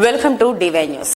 Welcome to DY news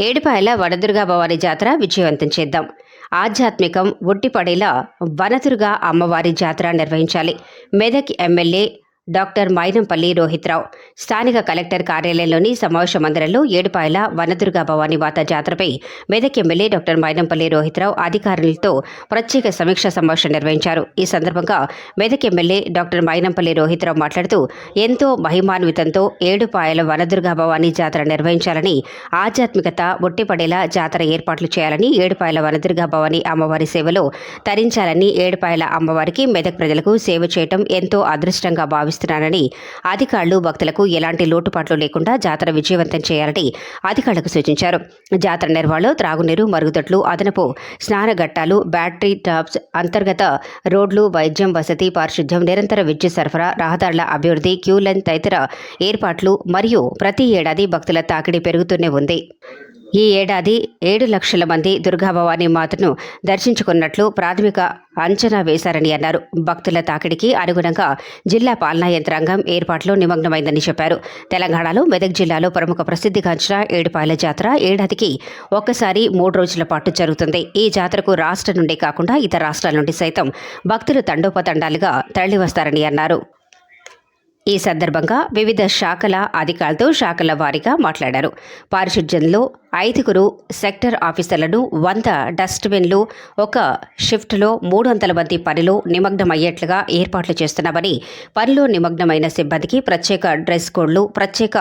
Edupayala Vanadurga Bhavani జాతర విజయవంతం చేద్దాం. ఆధ్యాత్మికం ఒట్టిపడేలా వనదుర్గా అమ్మవారి జాతర నిర్వహించాలి. Medak MLA doctor Mynampally Rohit Rao. స్థానిక కలెక్టర్ కార్యాలయంలోని సమావేశ మందిరంలో ఏడుపాయల వనదుర్గా భవానీ మాత జాతరపై మెదక్ ఎమ్మెల్యే డాక్టర్ మైనంపల్లి రోహిత్రావు అధికారులతో ప్రత్యేక సమీక్ష సమావేశం నిర్వహించారు. ఈ సందర్భంగా మెదక్ ఎమ్మెల్యే డాక్టర్ మైనంపల్లి రోహిత్రావు మాట్లాడుతూ ఎంతో మహిమాన్వితంతో ఏడుపాయల వనదుర్గా భవానీ జాతర నిర్వహించాలని ఆధ్యాత్మికత ఒట్టిపడేలా జాతర ఏర్పాట్లు చేయాలని ఏడుపాయల వనదుర్గా భవానీ అమ్మవారి సేవలో తరించాలని ఏడుపాయల అమ్మవారికి మెదక్ ప్రజలకు సేవ చేయటం ఎంతో అదృష్టంగా భావిస్తున్నానని అధికారులు భక్తులకు ఎలాంటి లోటుపాట్లు లేకుండా జాతర విజయవంతం చేయాలని అధికారులకు సూచించారు. జాతర నిర్వహణలో త్రాగునీరు మరుగుదొడ్లు అదనపు స్నానఘట్టాలు బ్యాటరీ టాప్స్ అంతర్గత రోడ్లు వైద్యం వసతి పారిశుద్ధ్యం నిరంతర విద్యుత్ సరఫరా రహదారుల అభివృద్ధి క్యూ లైన్ తదితర ఏర్పాట్లు మరియు ప్రతి ఏడాది భక్తుల తాకిడి పెరుగుతూనే ఉంది. ఈ ఏడాది ఏడు లక్షల మంది దుర్గాభవాని మాతను దర్శించుకున్నట్లు ప్రాథమిక అంచనా వేశారని అన్నారు. భక్తుల తాకిడికి అనుగుణంగా జిల్లా పాలనా యంత్రాంగం ఏర్పాట్లు నిమగ్నమైందని చెప్పారు. తెలంగాణలో మెదక్ జిల్లాలో ప్రముఖ ప్రసిద్ధిగాంచిన ఏడుపాయల జాతర ఏడాదికి ఒక్కసారి మూడు రోజుల పాటు జరుగుతుంది. ఈ జాతరకు రాష్ట్రం నుండి కాకుండా ఇతర రాష్ట్రాల నుండి సైతం భక్తులు తండోపతండాలుగా తరలివస్తారని అన్నారు. ఈ సందర్భంగా వివిధ శాఖల అధికారులతో శాఖల వారీగా మాట్లాడారు. పారిశుధ్యంలో ఐదుగురు సెక్టర్ ఆఫీసర్లను వంద డస్ట్బిన్లు ఒక షిఫ్ట్లో మూడు వందల మంది పనిలో నిమగ్నమయ్యేట్లుగా ఏర్పాట్లు చేస్తున్నామని పనిలో నిమగ్నమైన సిబ్బందికి ప్రత్యేక డ్రెస్ కోడ్లు ప్రత్యేక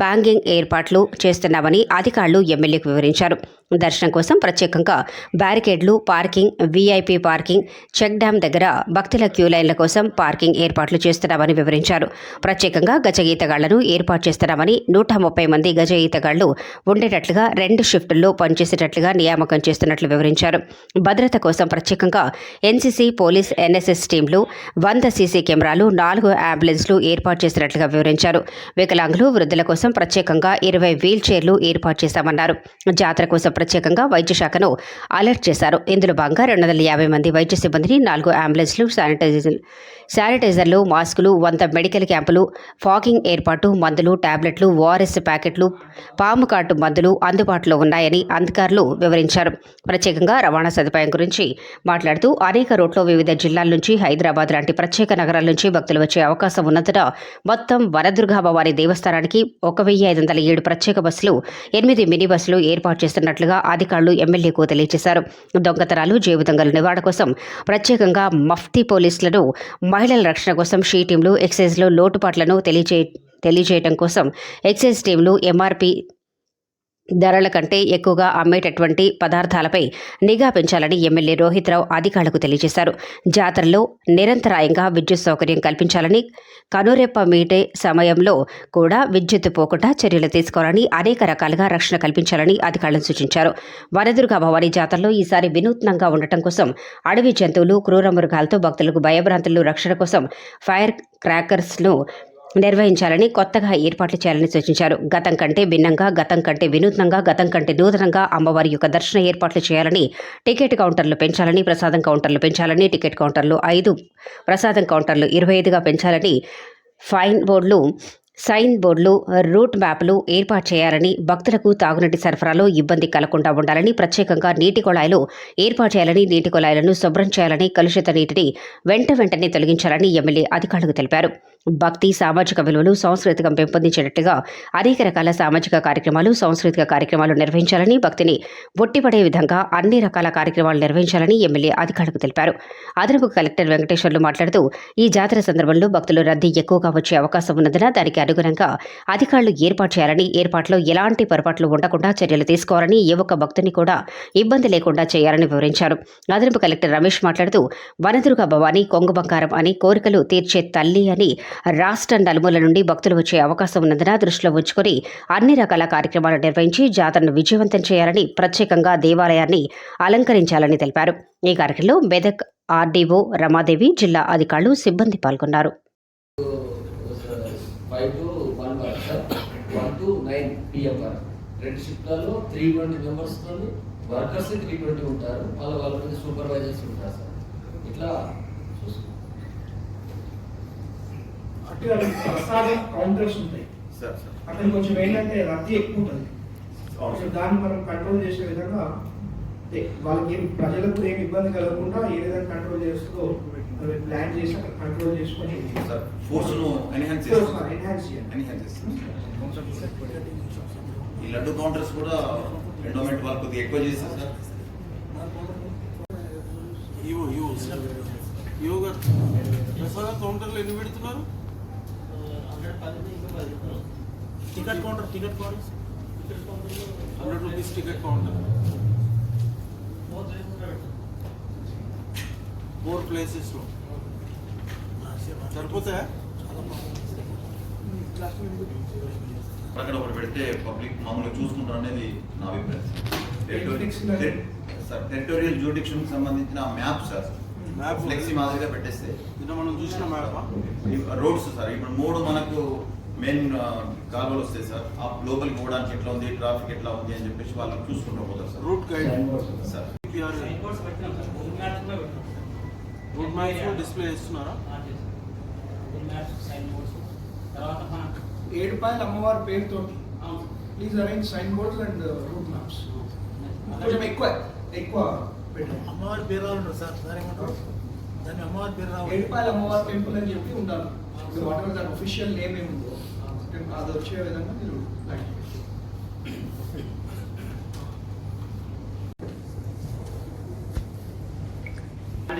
బ్యాంగింగ్ ఏర్పాట్లు చేస్తున్నామని అధికారులు ఎమ్మెల్యేకు వివరించారు. దర్శనం కోసం ప్రత్యేకంగా బ్యారికేడ్లు parking VIP parking check dam దగ్గర భక్తుల క్యూ లైన్ల కోసం పార్కింగ్ ఏర్పాట్లు చేస్తున్నామని వివరించారు. ప్రత్యేకంగా గజ ఈతగాళ్ళను ఏర్పాటు చేస్తున్నామని నూట ముప్పై మంది గజ ఈతగాళ్ళు ఉండేటట్లుగా రెండు షిఫ్టుల్లో పనిచేసేటట్లుగా నియామకం చేస్తున్నట్లు వివరించారు. భద్రత కోసం ప్రత్యేకంగా ఎన్సీసీ పోలీస్ ఎన్ఎస్ఎస్ టీంలు వంద సీసీ కెమెరాలు నాలుగు అంబులెన్స్లు ఏర్పాటు చేసినట్లుగా వివరించారు. వికలాంగులు వృద్ధుల కోసం ప్రత్యేకంగా ఇరవై వీల్ చైర్లు ఏర్పాటు చేశామన్నారు జాతర కోసం ప్రత్యేకంగా వైద్య శాఖను అలర్ట్ చేశారు. ఇందులో భాగంగా రెండు వందల యాభై మంది వైద్య సిబ్బందిని నాలుగు అంబులెన్స్లు శానిటైజర్ శానిటైజర్లు మాస్కులు వంద మెడికల్ క్యాంపులు ఫాగింగ్ ఏర్పాటు మందులు టాబ్లెట్లు ఓఆర్ఎస్ ప్యాకెట్లు పాము కాటు మందులు అందుబాటులో ఉన్నాయని అధికారులు వివరించారు. ప్రత్యేకంగా రవాణా సదుపాయం గురించి మాట్లాడుతూ అనేక రోడ్లు వివిధ జిల్లాల నుంచి హైదరాబాద్ లాంటి ప్రత్యేక నగరాల నుంచి భక్తులు వచ్చే అవకాశం ఉన్నందున మొత్తం వరదుర్గాబావారి దేవస్థానానికి ఒక వెయ్యి ఐదు వందల ఏడు ప్రత్యేక బస్సులు ఎనిమిది మినీ బస్సులు ఏర్పాటు చేస్తున్నట్లుగా అధికారులు ఎమ్మెల్యేకు తెలియజేశారు. దొంగతనాలు జేబు నివారణ కోసం ప్రత్యేకంగా మఫ్తీ పోలీసులను మహిళల రక్షణ కోసం షీ టీంలు ఎక్సైజ్లో లోటుపాట్లను తెలియజే తెలియజేయడం కోసం ఎక్సైజ్ టీంలు ఎంఆర్పీ ధరల కంటే ఎక్కువగా అమ్మేటటువంటి పదార్థాలపై నిఘా పెంచాలని ఎమ్మెల్యే రోహిత్ రావు అధికారులకు తెలియజేశారు. జాతరలో నిరంతరాయంగా విద్యుత్ సౌకర్యం కల్పించాలని కనురెప్ప మీటే సమయంలో కూడా విద్యుత్ పోకుండా చర్యలు తీసుకోవాలని అనేక రకాలుగా రక్షణ కల్పించాలని అధికారులను సూచించారు. వరదుర్గా భవానీ జాతరలో ఈసారి వినూత్నంగా ఉండటం కోసం అడవి జంతువులు క్రూర మృగాలతో భక్తులకు భయభ్రాంతులు రక్షణ కోసం ఫైర్ క్రాకర్స్ను నిర్వహించాలని కొత్తగా ఏర్పాట్లు చేయాలని సూచించారు. గతం కంటే భిన్నంగా గతం కంటే వినూత్నంగా గతం కంటే నూతనంగా అమ్మవారి యొక్క దర్శన ఏర్పాట్లు చేయాలని టికెట్ కౌంటర్లు పెంచాలని ప్రసాదం కౌంటర్లు పెంచాలని టికెట్ కౌంటర్లు ఐదు ప్రసాదం కౌంటర్లు ఇరవై ఐదుగా పెంచాలని ఫైన్ బోర్డులు సైన్ బోర్డులు రూట్ మ్యాప్లు ఏర్పాటు చేయాలని భక్తులకు తాగునీటి సరఫరాలో ఇబ్బంది కలగకుండా ఉండాలని ప్రత్యేకంగా నీటి కుళాయిలు ఏర్పాటు చేయాలని నీటి కుళాయిలను శుభ్రం చేయాలని కలుషిత నీటిని వెంట వెంటనే తొలగించాలని ఎమ్మెల్యే అధికారులకు తెలిపారు. భక్తి సామాజిక విలువలు సాంస్కృతికం పెంపొందించేటట్టుగా అనేక రకాల సామాజిక కార్యక్రమాలు సాంస్కృతిక కార్యక్రమాలు నిర్వహించాలని భక్తిని ఒట్టిపడే విధంగా అన్ని రకాల కార్యక్రమాలు నిర్వహించాలని ఎమ్మెల్యే అధికారులకు తెలిపారు. అదనపు కలెక్టర్ వెంకటేశ్వర్లు మాట్లాడుతూ ఈ జాతర సందర్భంలో భక్తులు రద్దీ ఎక్కువగా వచ్చే అవకాశం ఉన్నందున దానికి అనుగుణంగా అధికారులు ఏర్పాటు చేయాలని ఏర్పాట్లో ఎలాంటి పొరపాట్లు ఉండకుండా చర్యలు తీసుకోవాలని ఏ ఒక్క భక్తుని కూడా ఇబ్బంది లేకుండా చేయాలని వివరించారు. అదనపు కలెక్టర్ రమేష్ మాట్లాడుతూ వనదుర్గ భవాని కొంగు బంగారం అని కోరికలు తీర్చే తల్లి అని రాష్ట్ర నలుమూల నుండి భక్తులు వచ్చే అవకాశం ఉన్నందున దృష్టిలో ఉంచుకుని అన్ని రకాల కార్యక్రమాలు నిర్వహించి జాతరను విజయవంతం చేయాలని ప్రత్యేకంగా దేవాలయాన్ని అలంకరించాలని తెలిపారు. ఈ కార్యక్రమంలో మెదక్ ఆర్డీఓ రమాదేవి జిల్లా అధికారులు సిబ్బంది పాల్గొన్నారు. రెండు షిఫ్ట్లలో త్రీ ట్వంటీ మెంబర్స్తో వర్కర్స్ త్రీ ట్వంటీ ఉంటారు. వాళ్ళ వాళ్ళ మీద సూపర్వైజర్స్ ఉంటారు సార్. ఇట్లా చూసుకుంటాం అటు ప్రసాదం కౌంటర్స్ ఉంటాయి. Sir sir. అక్కడ కొంచెం ఏంటంటే రద్దీ ఎక్కువ ఉంటుంది. సార్. దాన్ని మనం కంట్రోల్ చేసే విధంగా అంటే వాళ్ళకి ఏం ప్రజలకు ఏం ఇబ్బంది కలగకుండా ఏ విధంగా కంట్రోల్ చేస్తూ ప్లాన్ చేసి అక్కడ కంట్రోల్ చేసుకొని సార్ ఫోర్స్ ఎన్హాన్స్ ఎన్హాన్స్ ఈ లడ్డు కౌంటర్స్ కూడా ఎండోమెంట్ వాళ్ళు కొద్దిగా ఎక్కువ చేస్తారు సార్. ఇవో ఇవో ఇవో గారు ప్రసాదం కౌంటర్లో ఎన్ని పెడుతున్నారు? Ticket counter ticket counter. Hundred rupees ticket counter. Four ప్లేసెస్లో సరిపోతాయా? అక్కడ ఒకటి పెడితే పబ్లిక్ మామూలుగా చూసుకుంటారు అనేది నా అభిప్రాయం. టెరిటోరియల్ సార్ టెరిటోరియల్ జ్యూడిక్షన్ సంబంధించిన మ్యాప్ సార్. ఫ్లెక్సీ మాదిరిగా పెట్టేస్తే. నిన్న మనం చూసిన మ్యాపా రోడ్స్ సార్ ఇప్పుడు మూడు మనకు మెయిన్ కాలువలు వస్తాయి సార్. ఆ లోపలికి పోవడానికి ఎట్లా ఉంది ట్రాఫిక్ ఎట్లా ఉంది అని చెప్పేసి వాళ్ళు చూసుకుంటూ పోతారు sir. Route guide. Sir. Route maps display చేస్తున్నారా? ఏడుపాయల అమ్మవారి పేరుతో please arrange sign boards and route maps. కొంచెం ఎక్కువ ఎక్కువ పెట్టండి అమ్మవారి పేరు రావాలి సార్? సార్ ఏమంటారు? దాన్ని అమ్మవారి పేరు రావాలి. ఏడుపాయల అమ్మవారి టెంపుల్ అని చెప్పి ఉండాలి. వాట్ ఎవర్ దాని ఒఫిషియల్ నేమ్ ఏమి ఉందో అది వచ్చే విధంగా మీరు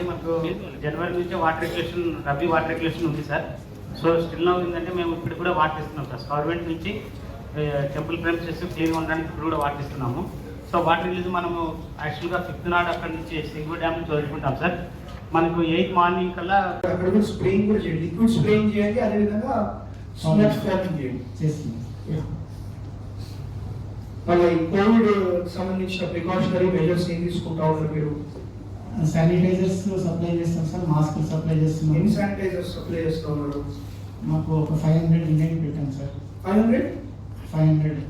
మనకు జనవరి నుంచి water regulation rabi water regulation ఉంది సార్. సో స్టిల్ నౌ ఏంటంటే మేము ఇప్పుడు కూడా వాటర్ ఇస్తున్నాం సార్. గవర్నమెంట్ నుంచి టెంపుల్ ప్రెమిసెస్ క్లీన్గా ఉండడానికి ఇప్పుడు కూడా వాటర్ ఇస్తున్నాము. సో వాటర్ రిలీజ్ మనము యాక్చువల్గా ఫిఫ్త్ నాడు అక్కడ నుంచి సింగూర్ డ్యామ్ నుంచి వదులుకుంటాం సార్. మనకు ఎయిత్ మార్నింగ్ కల్లా అక్కడ కూడా స్ప్రేయింగ్ కూడా చేయండి. లిక్విడ్ స్ప్రేయింగ్ చేయండి అదే విధంగా స్మోక్ ఫార్మింగ్ చేయండి. చేస్తున్నాం. మళ్ళీ కోవిడ్ సంబంధించిన ప్రికాషనరీ మెజర్స్ ఏం తీసుకుంటా ఉన్నారు మీరు? శానిటైజర్స్ సప్లై చేస్తాం సార్ మాస్కులు సప్లై ఎన్ని చేస్తున్నాం. శానిటైజర్స్ సప్లై చేస్తా ఉన్నారు? మాకు ఒక ఫైవ్ హండ్రెడ్ ఇండియన్ పెట్టాం sir. Five hundred five hundred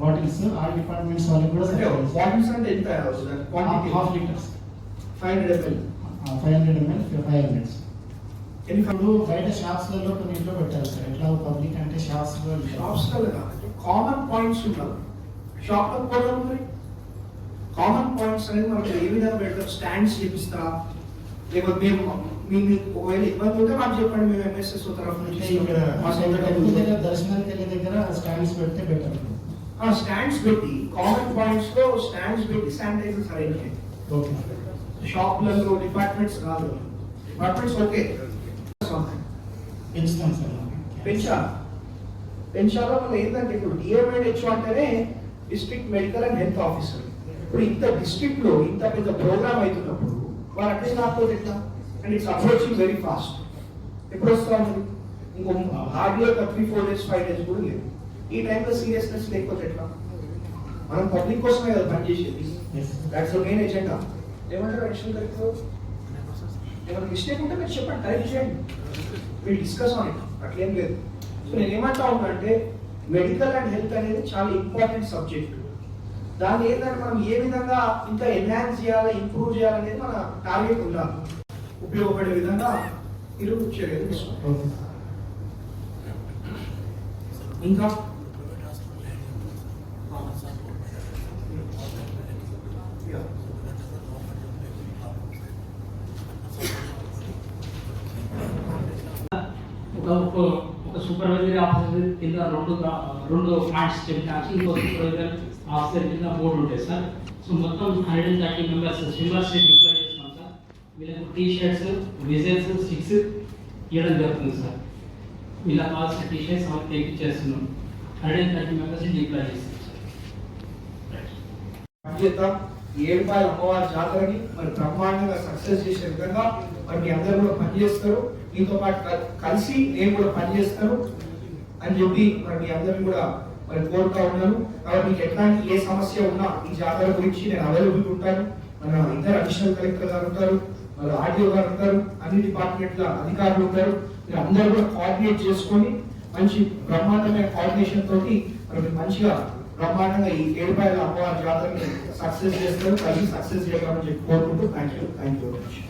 bottles all departments వాళ్ళకి కూడా అంటే బాటిల్స్ అంటే ఎంత quantity half litres five hundred ML five hundred ML five hundreds ఎన్ని ఇప్పుడు బయట షాప్స్లలో కొన్ని ఇంట్లో పెట్టారు సార్ ఎట్లా పబ్లిక్ అంటే షాప్స్లో షాప్స్ కామన్ పాయింట్స్ ఉండాలి. షాప్లో కూడా మరి కామన్ పాయింట్స్ అనేది మనకి ఏ విధంగా పెడతారు? స్టాండ్స్ చేపిస్తా లేకపోతే మేము మీ మీకు ఒకవేళ ఇబ్బంది ఉంటే మాకు చెప్పండి. మేము ఎంఎస్ఎస్ తరఫు నుంచి ఇక్కడ మా సొంత టెంపుల్ దగ్గర డబ్బులు. దర్శనానికి వెళ్ళే దగ్గర స్టాండ్స్ పెడితే బెటర్ ఆ స్టాండ్స్ పెట్టి కామన్ పాయింట్స్లో స్టాండ్స్ పెట్టి శానిటైజర్స్ అరేంజ్ ఓకే షాప్లలో డిపార్ట్మెంట్స్ కాదు. డిపార్ట్మెంట్స్ ఓకే పెంచుతాం సార్ పెంచాలి పెంచాలో మళ్ళీ ఏంటంటే ఇప్పుడు డిఎంఎడ్హెచ్ అంటేనే district medical and health officer ఇప్పుడు ఇంత డిస్ట్రిక్ట్లో ఇంత పెద్ద ప్రోగ్రామ్ అవుతున్నప్పుడు వాళ్ళు అట్లే కాకపోతే ఎట్లా? And it's approaching very fast ఎప్పుడు వస్తాం ఇంకో హార్డ్లీ ఒక three four days five days కూడా లేదు. ఈ టైంలో సీరియస్నెస్ లేకపోతే ఎట్లా? మనం పబ్లిక్ కోసమే కదా పనిచేసేది దాట్స్ మెయిన్ ఎజెండా ఏమంటారు అడిషనల్ కలెక్టర్ ఏమైనా మిస్టేక్ ఉంటే మీరు చెప్పండి కరెక్ట్ చేయండి. మీరు డిస్కస్ ఆన్ ఇట్ అట్లేం లేదు. సో నేను ఏమంటా ఉన్నా అంటే మెడికల్ అండ్ హెల్త్ అనేది చాలా ఇంపార్టెంట్ సబ్జెక్ట్ దాన్ని ఏంటంటే మనం ఏ విధంగా ఇంకా ఎన్హాన్స్ చేయాలి ఇంప్రూవ్ చేయాలనేది మన టార్గెట్ ఉండాలి. ఉపయోగపడే విధంగా మీరు చర్యలు ఇంకా? ఒక ఒక- ఒక సూపర్వైజరీ ఆఫీసర్ కింద రెండు రెండు ప్లాంట్స్ చెప్పాను ఇంకో సూపర్వైజర్ ఆఫీసర్ కింద బోర్డు ఉంటాయి సార్. సో మొత్తం హండ్రెడ్ అండ్ థర్టీ మెంబర్స్ సింబర్స్ డిప్లాయ్ చేస్తున్నాం సార్. వీళ్ళకు టీ షర్ట్స్ విజల్స్ సిక్స్ ఇవ్వడం జరుగుతుంది సార్. వీళ్ళకి కావాల్సిన టీ షర్ట్స్ వాళ్ళకి తెప్పించేస్తున్నాం. Hundred and thirty members deploy చేస్తున్నాం ఏడుపాయల అమ్మవారి జాతరని మరి బ్రహ్మాండంగా సక్సెస్ చేసే విధంగా మరి అందరూ కూడా పనిచేస్తారు. మీతో పాటు కలిసి నేను కూడా పనిచేస్తాను అని చెప్పి మరి మీ అందరిని కూడా మరి కోరుతా ఉన్నాను. కాబట్టి మీకు ఎట్లాంటి ఏ సమస్య ఉన్నా ఈ జాతర గురించి నేను అవైలబుల్ ఉంటాను. మన ఇద్దరు అడిషనల్ కలెక్టర్ గారు ఉంటారు మరి ఆర్టీఓ గారు ఉంటారు అన్ని డిపార్ట్మెంట్ల అధికారులు ఉంటారు. మీరు అందరూ కూడా కోఆర్డినేట్ చేసుకొని మంచి బ్రహ్మాండమైన కోఆర్డినేషన్ తోటి మరి మంచిగా బ్రహ్మాండంగా ఈ ఏడుపాయల అమ్మవారి జాతరని సక్సెస్ చేస్తారు కలిసి సక్సెస్ చేయగలమని చెప్పి కోరుకుంటూ thank you thank you very much.